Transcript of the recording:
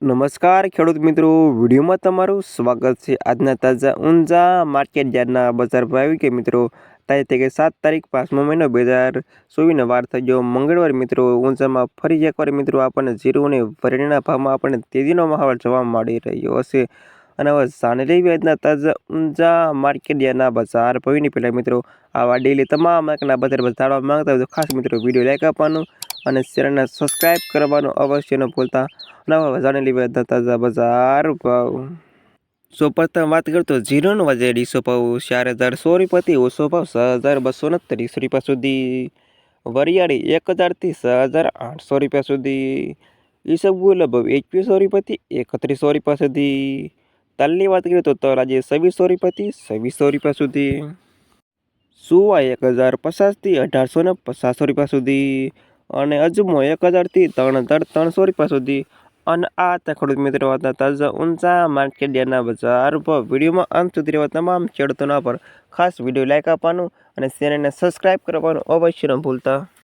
નમસ્કાર, ખેડૂત મિત્રો. વિડીયોમાં તમારું સ્વાગત છે. આજના તાજા ઊંઝા માર્કેટ યાર્ડના બજાર ભાવ કે મિત્રો, તારીખ કે સાત તારીખ, પાંચમો મહિનો બે હજાર ચોવીસનો વાર થઈ ગયો. મંગળવાર મિત્રો, ઊંઝામાં ફરી એકવાર મિત્રો, આપણને જીરું અને વરેણીના ભાવમાં આપણને તેજીનો માહોલ જોવા મળી રહ્યો હશે. અને હવે સાને લેવી આજના તાજા ઊંઝા માર્કેટ યાર્ડના બજાર ભાવની. પહેલાં મિત્રો, આવા ડેલી તમામ એકના બજાર જાણવા માંગતા હોય તો ખાસ મિત્રો, વીડિયો લાઈક આપવાનું. અને ચેનલને સબસ્ક્રાઈબ કરવાનું અવશ્ય ન ભૂલતા. નવા જાણી લેવી તાજા બજાર ભાવ. સો પ્રથમ વાત કરતો જીરોનો વજે અઢીસો ભાવ, ચાર હજાર સો રૂપિયાથી ઓછો ભાવ છ હજાર બસો ને ત્રીસ રૂપિયા સુધી. વરિયાળી એક હજારથી છ હજાર આઠસો રૂપિયા સુધી. ઈસબગુલ ભાવ એકવીસો રૂપિયાથી એકત્રીસો રૂપિયા સુધી. તલની વાત કરીએ તો તલ આજે છવ્વીસો રૂપિયાથી છવ્વીસો રૂપિયા સુધી. સુવા એક હજાર પચાસથી અઢારસો ને પચાસો રૂપિયા સુધી. અને અજમો એક હજારથી ત્રણ હજાર ત્રણસો રૂપિયા સુધી. અને આ હતા ખેડૂત મિત્રો હતા તાજા ઊંચા માર્કેટ બજાર પર. વિડીયોમાં અંત સુધી રહેવા તમામ ખેડૂતોના પર ખાસ વીડિયો લાઈક આપવાનું અને ચેનલને સબસ્ક્રાઈબ કરવાનું અવશ્ય ન ભૂલતા.